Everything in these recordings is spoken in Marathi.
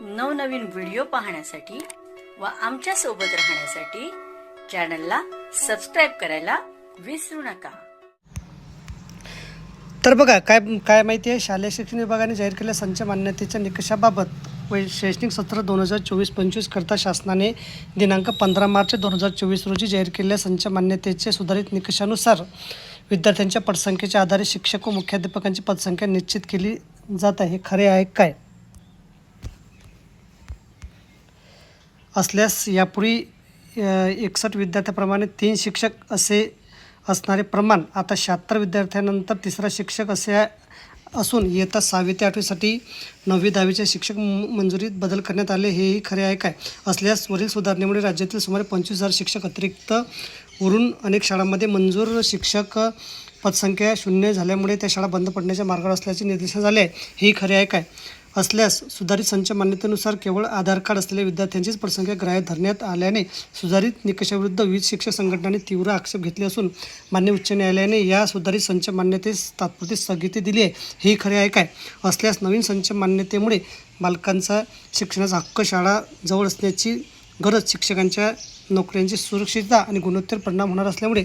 नवनवीन व्हिडिओ पाहण्यासाठी व आमच्यासोबत राहण्यासाठी चॅनलला सबस्क्राईब करायला विसरू नका. तर बघा काय काय माहिती आहे? शालेय शिक्षण विभागाने जाहीर केलेल्या संच मान्यतेच्या निकषाबाबत व शैक्षणिक सत्र दोन हजार चोवीस पंचवीस करता शासनाने दिनांक पंधरा मार्च दोन हजार चोवीस रोजी जाहीर केलेल्या संच मान्यतेचे सुधारित निकषानुसार विद्यार्थ्यांच्या पटसंख्येच्या आधारे शिक्षक व मुख्याध्यापकांची पदसंख्या निश्चित केली जात आहे. हे खरे आहे काय? असल्यास यापूर्वी एकसष्ट विद्यार्थ्याप्रमाणे तीन शिक्षक असे असणारे प्रमाण आता शहात्तर विद्यार्थ्यानंतर तिसरा शिक्षक असे असून इयत्ता सहावी ते आठवीसाठी नववी दहावीच्या शिक्षक म- मंजुरीत बदल करण्यात आले हेही खरे आहे काय? असल्यास वरील सुधारणेमुळे राज्यातील सुमारे पंचवीस हजार शिक्षक अतिरिक्त वरून अनेक शाळांमध्ये मंजूर शिक्षक पदसंख्या शून्य झाल्यामुळे त्या शाळा बंद पडण्याच्या मार्गावर असल्याचे निर्देश झाले आहे. हेही खरे आहे काय? असल्यास सुधारित संच मान्यतेनुसार केवळ आधार कार्ड असलेल्या विद्यार्थ्यांचीच पटसंख्या ग्राह्य धरण्यात आल्याने सुधारित निकषाविरुद्ध विविध शिक्षक संघटनांनी तीव्र आक्षेप घेतले असून मान्य उच्च न्यायालयाने या सुधारित संच मान्यतेस तात्पुरती स्थगिती दिली आहे. हे खरे आहे काय? असल्यास नवीन संच मान्यतेमुळे बालकांचा शिक्षणाचा हक्क शाळा जवळ असण्याची गरज शिक्षकांच्या नोकऱ्यांची सुरक्षितता आणि गुणोत्तर परिणाम होणार असल्यामुळे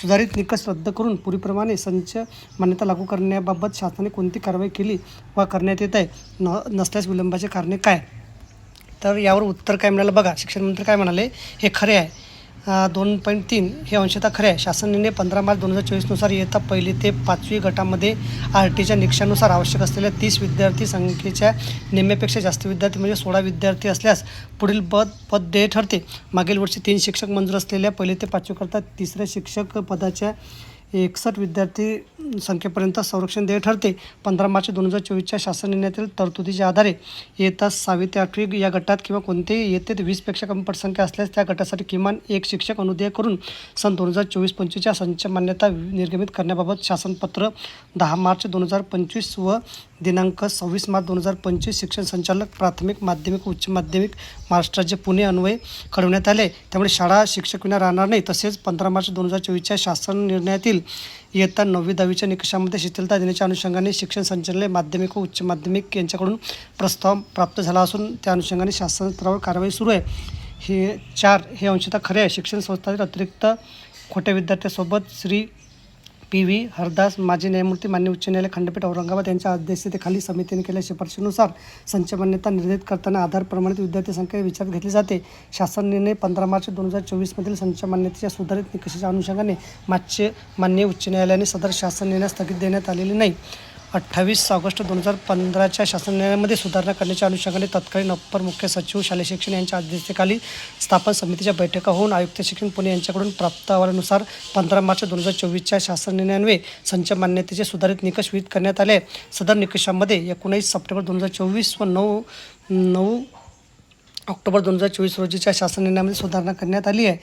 सुधारित निकष रद्द करून पूर्वीप्रमाणे संच मान्यता लागू करण्याबाबत शासनाने कोणती कारवाई केली वा करण्यात येत आहे न नसल्यास विलंबाचे कारणे काय? तर यावर उत्तर काय मिळालं? बघा शिक्षण मंत्री काय म्हणाले? हे खरे आहे. दोन पॉईंट तीन हे अंशतः खरे आहे. शासनाने पंधरा मार्च दोन हजार चोवीसनुसार इयत्ता पहिली ते पाचवी गटामध्ये आर टीच्या निकषानुसार आवश्यक असलेल्या तीस विद्यार्थी संख्येच्या निम्म्यापेक्षा जास्त विद्यार्थी म्हणजे सोळा विद्यार्थी असल्यास पुढील पद पद देय ठरते. मागील वर्षी तीन शिक्षक मंजूर असलेल्या पहिली ते पाचवीकरता तिसऱ्या शिक्षक पदाच्या एकसष्ट विद्यार्थी संख्येपर्यंत संरक्षण देय ठरते. पंधरा मार्च दोन हजार चोवीसच्या शासन निर्णयातील तरतुदीच्या आधारे येतात सहावी ते आठवी या गटात किंवा कोणतेही येतेत वीसपेक्षा कमी पटसंख्या असल्यास त्या गटासाठी किमान एक शिक्षक अनुदेय करून सन दोन हजार चोवीस पंचवीसच्या संच मान्यता निर्गमित करण्याबाबत शासनपत्र दहा मार्च दोन हजार पंचवीस व दिनांक सव्वीस मार्च दोन हजार पंचवीस शिक्षण संचालक प्राथमिक माध्यमिक उच्च माध्यमिक महाराष्ट्र राज्य पुणे अन्वय कळवण्यात आले. त्यामुळे शाळा शिक्षक विना राहणार नाही. तसेच पंधरा मार्च दोन हजार चोवीसच्या शासन निर्णयातील इयत्ता नववी दहावीच्या निकषामध्ये शिथिलता देण्याच्या अनुषंगाने शिक्षण संचालय माध्यमिक व उच्च माध्यमिक यांच्याकडून प्रस्ताव प्राप्त झाला असून त्या अनुषंगाने शासन स्तरावर कारवाई सुरू आहे. हे चार हे अंशतः खरे आहे. शिक्षण संस्थातील अतिरिक्त खोट्या विद्यार्थ्यासोबत श्री पी व्ही हरदास माजी न्यायमूर्ती मान्य उच्च न्यायालय खंडपीठ औरंगाबाद यांच्या अध्यक्षतेखाली समितीने केल्या शिफारशीनुसार संच मान्यता निर्धारित करताना आधार प्रमाणित विद्यार्थी संख्या विचारात घेतली जाते. शासन निर्णय पंधरा मार्च दोन हजार चोवीसमधील संच मान्यतेच्या सुधारित निकषाच्या अनुषंगाने मागचे मान्य उच्च न्यायालयाने सदर शासन निर्णय स्थगित देण्यात आलेले नाही. अठ्ठावीस ऑगस्ट दोन हजार पंधराच्या शासन सुधारणा करण्याच्या अनुषंगाने तत्कालीन अप्पर मुख्य सचिव शालेय शिक्षण यांच्या अध्यक्षतेखाली स्थापन समितीच्या बैठका होऊन आयुक्त शिक्षण पुणे यांच्याकडून प्राप्त अहवालानुसार पंधरा मार्च दोन हजार चोवीसच्या शासन संच मान्यतेचे सुधारित निकष विहित करण्यात आले. सदर निकषामध्ये एकोणीस सप्टेंबर दोन हजार चोवीस व नऊ नऊ ऑक्टोबर दोन हजार चोवीस रोजीच्या शासन निर्णयामध्ये सुधारणा करण्यात आली आहे.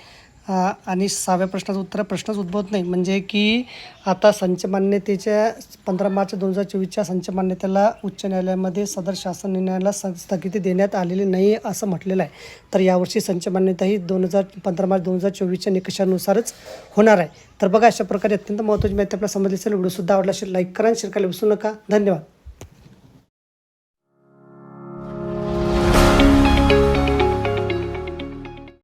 आणि सहाव्या प्रश्नाचं उत्तर प्रश्नच उद्भवत नाही. म्हणजे की आता संचमान्यतेच्या पंधरा मार्च दोन हजार चोवीसच्या संचमान्यतेला उच्च न्यायालयामध्ये सदर शासन निर्णयाला स्थगिती देण्यात आलेली नाही असं म्हटलेलं आहे. तर यावर्षी संचमान्यता ही दोन हजार पंधरा मार्च दोन हजार चोवीसच्या निकषानुसारच होणार आहे. तर बघा अशा प्रकारे अत्यंत महत्त्वाची माहिती आपल्याला समजली असेल. व्हिडिओसुद्धा आवडला असेल लाईक करा शेअर करायला विसरू नका. धन्यवाद.